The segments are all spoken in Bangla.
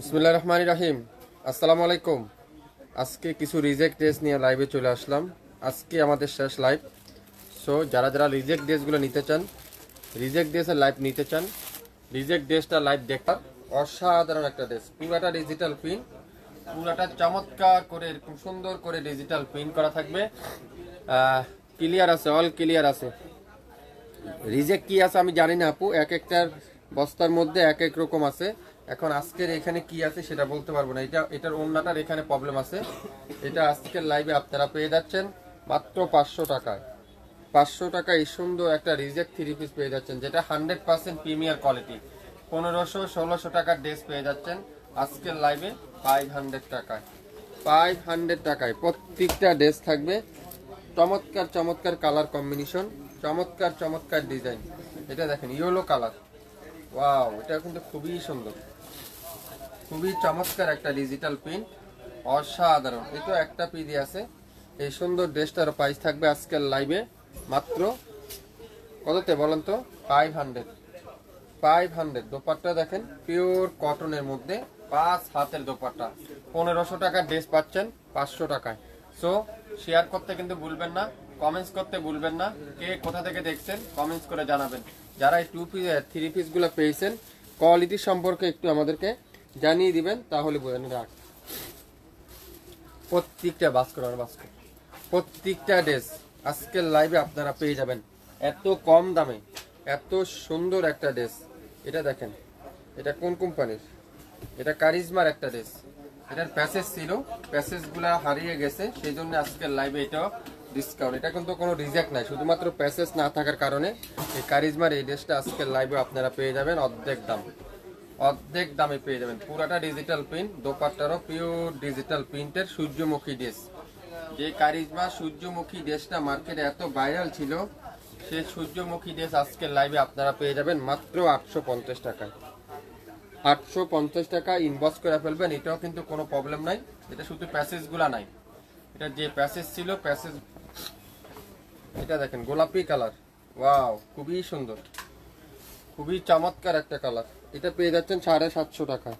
বিসমুল্লাহ রহমান রাহিম। আসসালামু আলাইকুম। আজকে কিছু রিজেক্ট ড্রেস নিয়ে লাইভে চলে আসলাম। আজকে আমাদের শেষ লাইভ সো যারা যারা রিজেক্ট ড্রেসগুলো নিতে চান রিজেক্ট ড্রেসের লাইভ নিতে চান রিজেক্ট ড্রেসটা লাইভ দেখার অসাধারণ একটা ড্রেস পুরাটা ডিজিটাল প্রিন্ট পুরাটা চমৎকার করে এরকম সুন্দর করে ডিজিটাল প্রিন্ট করা থাকবে। ক্লিয়ার আছে অল ক্লিয়ার আছে। রিজেক্ট কি আছে আমি জানি না আপু। এক একটার বস্তার মধ্যে এক এক রকম আছে। এখন আজকের এখানে কি আছে সেটা বলতে পারব না। এটা এটার অন্যটার এখানে প্রবলেম আছে। এটা আজকের লাইভে আপনারা পেয়ে যাচ্ছেন মাত্র পাঁচশো টাকায়। পাঁচশো টাকা এই সুন্দর একটা রিজেক্ট থ্রি পিস পেয়ে যাচ্ছেন, যেটা হান্ড্রেড পার্সেন্ট প্রিমিয়ার কোয়ালিটি পনেরোশো, ষোলোশো টাকার ড্রেস পেয়ে যাচ্ছেন আজকের লাইভে ফাইভ হান্ড্রেড টাকায়। ফাইভ হান্ড্রেড টাকায় প্রত্যেকটা ড্রেস থাকবে। চমৎকার চমৎকার কালার কম্বিনেশন চমৎকার চমৎকার ডিজাইন এটা দেখেন ইয়েলো কালার ওয়াও এটা কিন্তু খুবই সুন্দর। খুবই চমৎকার একটা ডিজিটাল প্রিন্ট অসাধারণ। এটা একটা পিডি আছে। এই সুন্দর ড্রেসটার প্রাইস থাকবে আজকের লাইভে মাত্র কততে বলেন তো? Five hundred five hundred dupatta দেখেন পিওর কটনের মধ্যে পাঁচ হাতের দোপাট্টা। পনেরোশো টাকার ড্রেস পাচ্ছেন, পাঁচশো টাকায়। সো শেয়ার করতে কিন্তু ভুলবেন না কমেন্টস করতে ভুলবেন না। কে কোথা থেকে দেখছেন কমেন্টস করে জানাবেন। যারা এই টু পিস থ্রি পিসগুলো পেয়েছেন কোয়ালিটি সম্পর্কে একটু আমাদেরকে জানিয়ে দিবেন, তাহলে বোঝেন রাখ প্রত্যেকটা বাস্কর আর বাস্কর প্রত্যেকটা ড্রেস আজকের লাইভে আপনারা পেয়ে যাবেন। এত কম দামে, এত সুন্দর একটা ড্রেস এটা দেখেন, এটা কোন কোম্পানির এটা কারিজমার একটা ড্রেস এটার প্যাসেজ ছিল প্যাসেজগুলা হারিয়ে গেছে, সেই জন্য আজকের লাইভে এটাও ডিসকাউন্ট এটা কিন্তু কোনো রিজেক্ট নাই, শুধুমাত্র প্যাসেজ না থাকার কারণে এই কারিজমার এই ড্রেসটা আজকের লাইভে আপনারা পেয়ে যাবেন অর্ধেক দাম। অর্ধেক দামে পেয়ে যাবেন। পুরাটা ডিজিটাল প্রিন্ট দোপাট্টারও পিওর ডিজিটাল প্রিন্টের সূর্যমুখী ড্রেস যে কারিজমা সূর্যমুখী ড্রেসটা মার্কেটে এত ভাইরাল ছিল সেই সূর্যমুখী ড্রেস আজকের লাইভে আপনারা পেয়ে যাবেন মাত্র আটশো পঞ্চাশ টাকায় আটশো পঞ্চাশ টাকা ইনবক্স করে ফেলবেন, এটাও কিন্তু কোনো প্রবলেম নাই। এটা শুধু প্যাসেজগুলা নাই। এটা যে প্যাসেজ ছিল প্যাসেজ এটা দেখেন, গোলাপি কালার। ওয়াও, খুবই সুন্দর। খুবই চমৎকার একটা কালার। এটা পেয়ে যাচ্ছেন সাড়ে সাতশো টাকা।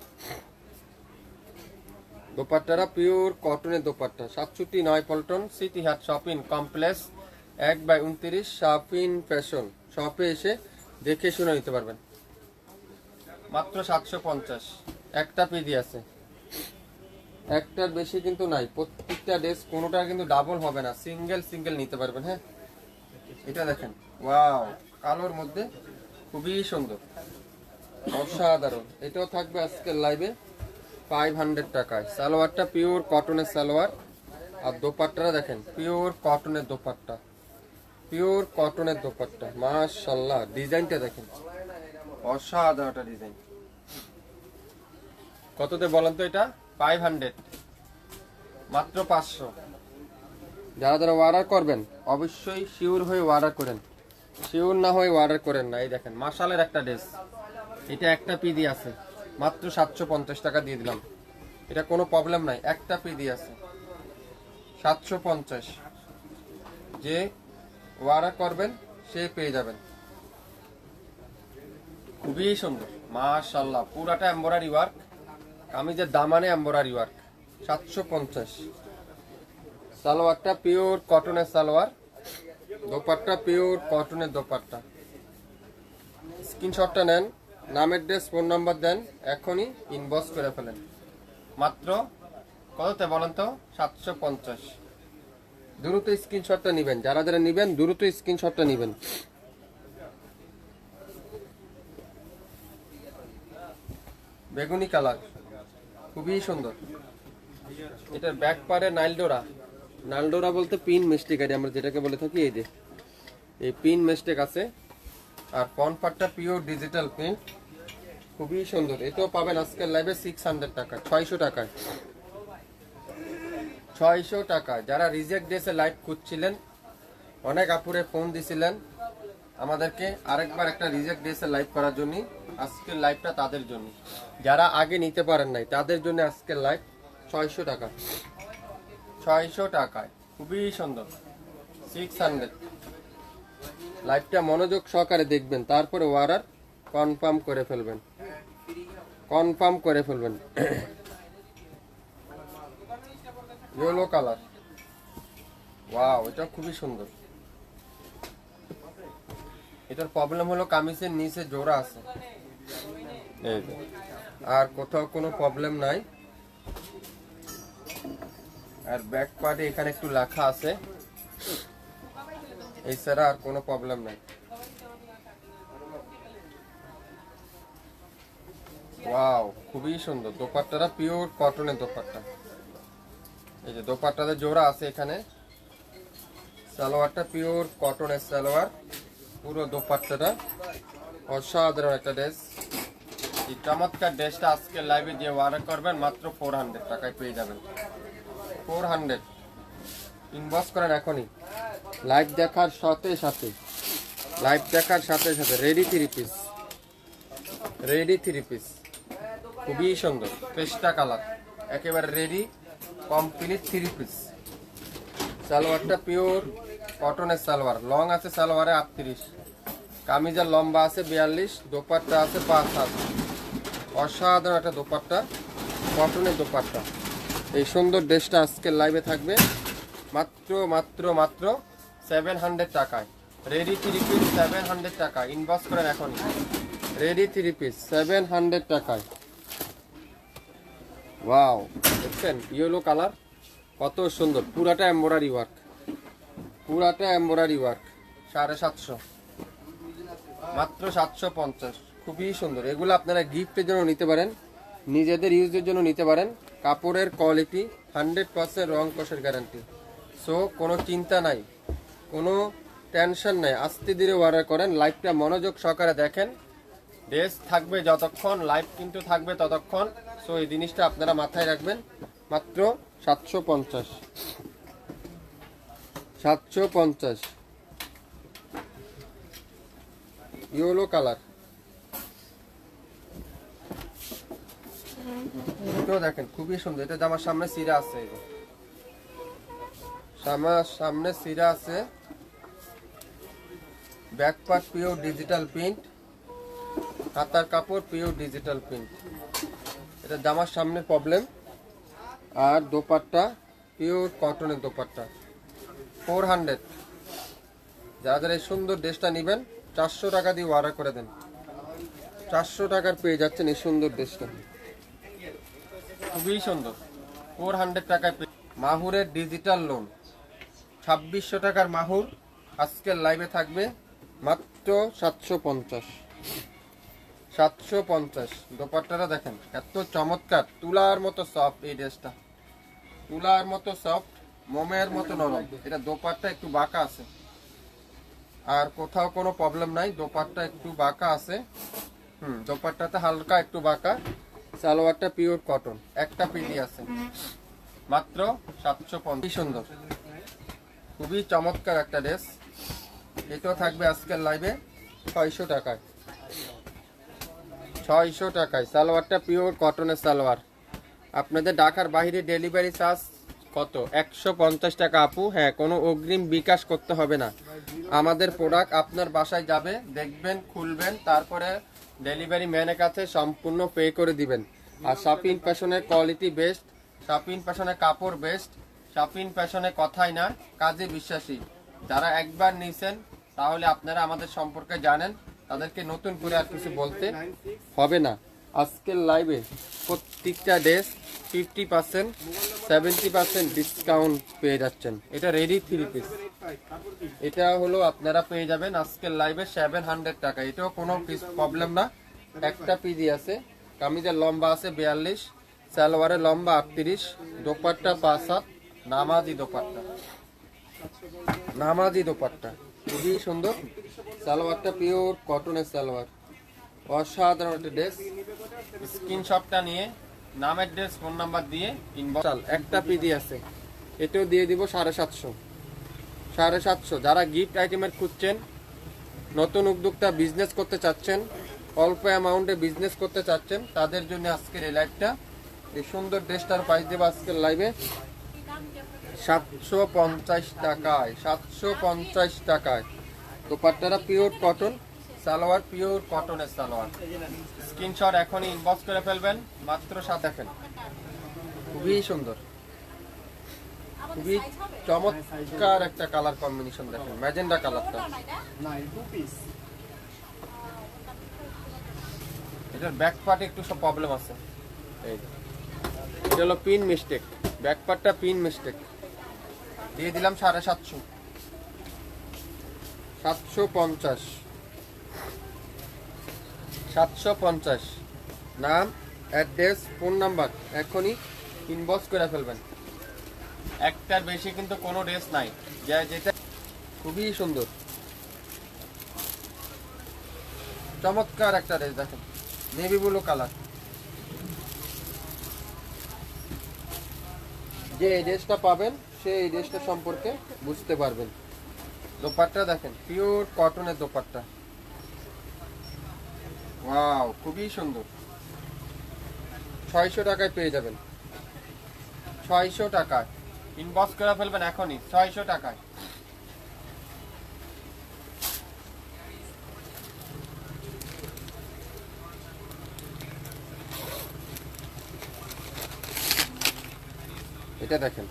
দোপাট্টারা পিওর কটনের দোপাট্টা। সাতষট্টি নয় পল্টন সিটি হাট শপিং কমপ্লেক্স এক বাই উনত্রিশ শপিং ফ্যাশন শপে এসে দেখে শুনে নিতে পারবেন। মাত্র সাতশো পঞ্চাশ। একটা পিডি আছে। একটার বেশি কিন্তু নাই। প্রত্যেকটা ড্রেস কোনোটা কিন্তু ডাবল হবে না। সিঙ্গেল সিঙ্গেল নিতে পারবেন হ্যাঁ? এটা দেখেন, ওয়াও, কালোর মধ্যে খুবই সুন্দর, অসাধারণ। এটাও থাকবে আজকের লাইভে ফাইভ হান্ড্রেড টাকায়। সালোয়ারটা পিওর কটনের সালোয়ার। আর দোপাট্টাটা দেখেন পিওর কটনের দোপাট্টা। পিওর কটনের দোপাট্টা মাশাল্লাহ ডিজাইনটা দেখেন। অসাধারণ ডিজাইন। কততে বলেন তো এটা? ফাইভ হান্ড্রেড মাত্র পাঁচশো। যারা যারা অর্ডার করবেন অবশ্যই শিওর হয়ে অর্ডার করেন। শিওর না হয়ে অর্ডার করেন না, এই দেখেন মাসালের একটা ড্রেস এটা একটা পিদি আছে, মাত্র সাতশো পঞ্চাশ টাকা দিয়ে দিলাম। এটা কোনো প্রবলেম নাই, একটা পিদি আছে, সাতশো পঞ্চাশ। যে অর্ডার করবেন, সে পেয়ে যাবেন। খুবই সুন্দর, মাশাল্লাহ, পুরাটা এম্বরারি ওয়ার্ক আমি যে দামানে এম্বরারি ওয়ার্ক সাতশো পঞ্চাশ। সালোয়ারটা পিওর কটনের সালোয়ার দোপাট্টা, পিওর কটনের দোপাট্টা। স্ক্রিনশটটা নেন নামের ড্রেস ফোন নাম্বার দেন, এখনই ইনবক্স করে ফেলেন। মাত্র কততে বলেন তো? সাতশো পঞ্চাশ। দ্রুত স্ক্রিনশটটা নেবেন। যারা যারা নেবেন, দ্রুত স্ক্রিনশটটা নেবেন। বেগুনি কালার। খুবই সুন্দর। এটার ব্যাক পারে নাইলডোরা। নাইলডোরা বলতে পিন মিস্টেক আছে আমরা যেটাকে বলে থাকি এই যে, এই পিন মিস্টেক আছে। আর ফ্রন্ট পার্টটা পিওর ডিজিটাল প্রিন্ট। খুবই সুন্দর। এটাও পাবেন আজকের লাইভে সিক্স হান্ড্রেড টাকা, ছয়শো টাকায়। ছয়শো টাকা যারা রিজেক্ট ডেসে লাইভ খুঁজছিলেন, অনেক আপুরে ফোন দিছিলেন আমাদেরকে আরেকবার একটা রিজেক্ট ডেসে লাইভ করার জন্য। আজকের লাইভটা তাদের জন্য। যারা আগে নিতে পারেন নাই, তাদের জন্য আজকের লাইভ ছয়শো টাকা। ছয়শো টাকায়। খুবই সুন্দর। সিক্স হান্ড্রেড লাইভটা মনোযোগ সহকারে দেখবেন তারপরে ওয়ারার কনফার্ম করে ফেলবেন। কনফার্ম করে ফেলবেন। ইয়েলো কালার ওয়াও এটা খুবই সুন্দর। এটার প্রবলেম হলো কামিজের নিচে জোড়া আছে। এই আর কোথাও কোনো প্রবলেম নাই। আর ব্যাক পার্টে এখানে একটু লেখা আছে। এছাড়া আর কোনো প্রবলেম নাই। ওয়াও খুবই সুন্দর। দোপাট্টাটা পিওর কটনের দোপাট্টা। এই যে দোপাট্টাতে জোড়া আছে এখানে। সালোয়ারটা পিওর কটনের সালোয়ার। পুরো দোপাট্টাটা। অসাধারণ একটা ড্রেস এই চমৎকার ড্রেসটা আজকে লাইভে যে অর্ডার করবেন। মাত্র ফোর হান্ড্রেড টাকায় পেয়ে যাবেন। Four hundred. ইনবক্স করেন এখনই। লাইভ দেখার সাথে সাথে। লাইভ দেখার সাথে সাথে। Ready three piece ready three piece খুবই সুন্দর। পেস্টা কালার একেবারে রেডি কমপ্লিট থ্রি পিস সালোয়ারটা পিওর কটনের সালোয়ার। লং আছে সালোয়ারে আটত্রিশ। কামিজের লম্বা আছে বিয়াল্লিশ। দোপাট্টা আছে পাঁচ হাত। অসাধারণ একটা দোপাট্টা। কটনের দোপাট্টা। এই সুন্দর ড্রেসটা আজকে লাইভে থাকবে। মাত্র মাত্র মাত্র সেভেন হান্ড্রেড টাকায়। Ready three piece seven hundred টাকা ইনবক্স করেন এখনই। Ready three piece seven hundred টাকায়। ওয়াও দেখছেন? ইয়েলো কালার কত সুন্দর। পুরাটা এম্বোরারি ওয়ার্ক পুরাটা এম্বোরারি ওয়ার্ক সাড়ে সাতশো। মাত্র সাতশো পঞ্চাশ। খুবই সুন্দর। এগুলো আপনারা গিফটের জন্য নিতে পারেন। নিজেদের ইউজের জন্য নিতে পারেন। কাপড়ের কোয়ালিটি হান্ড্রেড পার্সেন্ট রং কষের গ্যারান্টি সো কোনো চিন্তা নাই, কোনো টেনশন নাই। আস্তে ধীরে অর্ডার করেন লাইভটা মনোযোগ সহকারে দেখেন। ড্রেস থাকবে যতক্ষণ লাইভ কিন্তু থাকবে ততক্ষণ। সো এই জিনিসটা আপনারা মাথায় রাখবেন। মাত্র সাতশো পঞ্চাশ। সাতশো পঞ্চাশ। ইয়েলো কালার এটাও দেখেন, খুবই সুন্দর। এটা জামার সামনে সিরা আছে। জামার সামনে সিরা আছে। ব্যাক পিওর ডিজিটাল প্রিন্ট হাতার কাপড় পিওর ডিজিটাল প্রিন্ট এটা জামার সামনে প্রবলেম আর দোপাট্টা পিওর কটনের দোপাট্টা। ফোর হান্ড্রেড যারা যারা এই সুন্দর ড্রেসটা নেবেন, চারশো টাকা দিয়ে অর্ডার করে দেন। চারশো টাকার পেয়ে যাচ্ছেন এই সুন্দর ড্রেসটা। খুবই সুন্দর। ফোর হান্ড্রেড টাকায় মাহুরের ডিজিটাল লোন ছাব্বিশশো টাকার মাহুর আজকের লাইভে থাকবে মাত্র সাতশো পঞ্চাশ। সাতশো পঞ্চাশ। দোপাট্টাটা দেখেন, এত চমৎকার। তুলার মতো সফট এই ড্রেসটা তুলার মতো সফট মোমের মতো নরম। এটা দোপাট্টা একটু বাঁকা আছে। আর কোথাও কোনো প্রবলেম নাই, দোপাট্টা একটু বাঁকা আছে। হুম, দোপাট্টাতে হালকা একটু বাঁকা। সালোয়ারটা পিওর কটন একটা পিডি আছে। মাত্র সাতশো পঞ্চাশ। সুন্দর। খুবই চমৎকার একটা ড্রেস এটাও থাকবে আজকের লাইভে ছয়শো টাকায়। ছয়শো টাকায়। সালোয়ারটা পিওর কটনের সালোয়ার। আপনাদের ঢাকার বাইরে ডেলিভারি চার্জ কত? একশো পঞ্চাশ টাকা আপু। হ্যাঁ কোনো অগ্রিম বিকাশ করতে হবে না। আমাদের প্রোডাক্ট আপনার বাসায় যাবে, দেখবেন, খুলবেন, তারপরে ডেলিভারি ম্যানের কাছে সম্পূর্ণ পে করে দিবেন। আর শাপিন ফ্যাশনের কোয়ালিটি বেস্ট, শাপিন ফ্যাশনের কাপড় বেস্ট, শাপিন প্যাশনে কথাই না, কাজে বিশ্বাসী। যারা একবার নিয়েছেন তাহলে আপনারা আমাদের সম্পর্কে জানেন, তাদেরকে নতুন করে আর কিছু বলতে হবে না। আজকের লাইভে প্রত্যেকটা dress fifty percent seventy percent discount পেয়ে যাচ্ছেন। এটা রেডি থ্রি পিস এটা হলো আপনারা পেয়ে যাবেন আজকের লাইভে সেভেন হান্ড্রেড টাকা। এটাও কোনো পিস প্রবলেম না। একটা পিজি আছে, কামিজের লম্বা আছে বিয়াল্লিশ, সালোয়ারের লম্বা আটত্রিশ, দোপাট্টা পাঁচ হাত, নামাজি দোপাট্টা। নামাজি দোপাট্টা। খুবই সুন্দর। সালোয়ারটা পিওর কটনের সালোয়ার। অসাধারণ একটা ড্রেস স্ক্রিনশটটা নিয়ে, নামের ড্রেস ফোন নাম্বার দিয়ে ইনবক্স একটা পিডি আছে। এটাও দিয়ে দিব সাড়ে সাতশো। সাড়ে সাতশো। যারা গিফট আইটেমের খুঁজছেন, নতুন উদ্যোক্তা বিজনেস করতে চাচ্ছেন, অল্প অ্যামাউন্টে বিজনেস করতে চাচ্ছেন, তাদের জন্য আজকের এই লাইভটা এই সুন্দর ড্রেসটার প্রাইস দেবো আজকের লাইভে সাতশো পঞ্চাশ টাকায়, সাতশো পঞ্চাশ টাকায়। দোপাট্টারা পিওর কটন সালোয়ার, পিওর কটনের সালোয়ার। স্ক্রিনশট এখনই ইনবক্স করে ফেলবেন, মাত্র সাত দেখেন। খুবই সুন্দর। খুবই চমৎকার একটা কালার কম্বিনেশন দেখেন ম্যাজেন্ডা কালারটা এটার ব্যাক পার্টে একটু সব প্রবলেম আছে। এই এটা হলো পিন মিস্টেক ব্যাক পার্টটা পিন মিস্টেক দিয়ে দিলাম সাড়ে সাতশো। সাতশো পঞ্চাশ। সাতশো পঞ্চাশ। নাম, অ্যাড্রেস, ফোন নাম্বার এখনই ইনবক্স করে ফেলবেন। একটার বেশি কিন্তু কোনো ড্রেস নাই। যা যেটা খুবই সুন্দর। চমৎকার একটা ড্রেস দেখেন। নেভি ব্লু কালার যে এই ড্রেসটা পাবেন, সে এই ড্রেসটা সম্পর্কে বুঝতে পারবেন। দোপাট্টা দেখেন পিওর কটনের দোপাট্টা। ওয়াও খুবই সুন্দর। ছয়শো টাকায় পেয়ে যাবেন। ছয়শো টাকায়। ইনবক্স করে ফেলবেন এখনই, ছয়শো টাকায়। এটা দেখেন।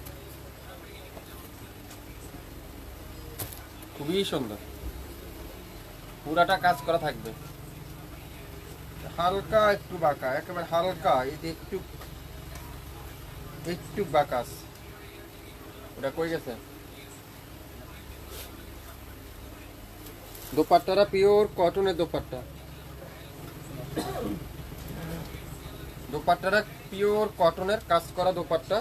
খুবই সুন্দর। পুরাটা কাজ করা থাকবে। হালকা একটু বাঁকা, একেবারে হালকা যে একটু একটু বাঁকাস ওটা কই গেছে? দোপাট্টারা পিওর কটনের দোপাট্টা। দোপাট্টাটা পিওর কটনের কাজ করা দোপাট্টা,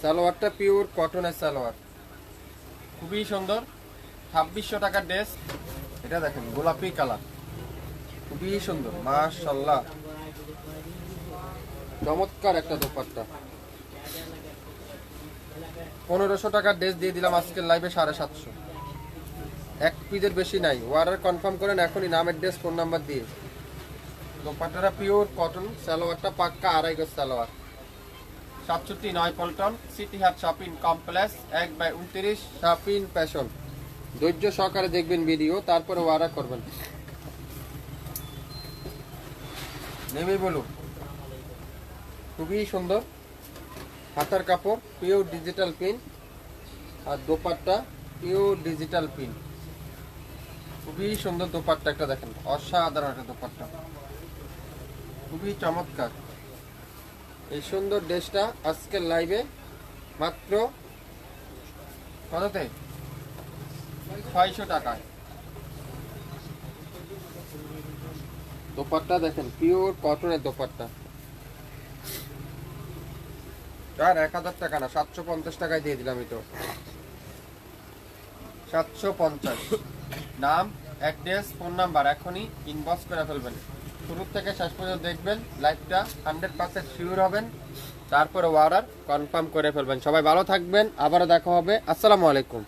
সালোয়ারটা পিওর কটনের সালোয়ার। খুবই সুন্দর। ছাব্বিশশো টাকার ড্রেস। এটা দেখেন, গোলাপি কালার। খুবই সুন্দর মাশাল্লাহ চমৎকার একটা দোপাট্টা। পনেরোশো টাকার ড্রেস দিয়ে দিলাম আজকের লাইভে সাড়ে সাতশো। এক পিসের বেশি নাই। অর্ডার কনফার্ম করেন, এখনই নামের ড্রেস ফোন নাম্বার দিয়ে। দোপাট্টাটা পিওর কটন সালোয়ারটা পাক্কা আড়াই গজ সালোয়ার। সাতষট্টি নয় পল্টন সিটি হাট শপিং কমপ্লেক্স এক বাই উনত্রিশ শপিং প্যাশন ধৈর্য সহকারে দেখবেন ভিডিও তারপরে অর্ডার করবেন। নেমে বলুন খুবই সুন্দর। হাতার কাপড় পিওর ডিজিটাল পিন আর দোপাট্টা পিওর ডিজিটাল পিন খুবই সুন্দর দোপাট্টা একটা দেখেন, অসাধারণ একটা দোপাট্টা। খুবই চমৎকার। এই সুন্দর ড্রেসটা আজকের লাইভে মাত্র কততে? ছয়শো টাকায়। দোপাট্টা দেখেন পিওর কটনের দোপাট্টা। আর এক হাজার টাকা না, সাতশো পঞ্চাশ টাকায় দিয়ে দিলাম এটা সাতশো পঞ্চাশ। নাম অ্যাড্রেস ফোন নাম্বার এখনই ইনবক্স করে ফেলবেন। শুরু থেকে শেষ পর্যন্ত দেখবেন লাইভটা হান্ড্রেড পার্সেন্ট শিওর হবেন। তারপরে অর্ডার কনফার্ম করে ফেলবেন। সবাই ভালো থাকবেন, আবারও দেখা হবে। আসসালামু আলাইকুম।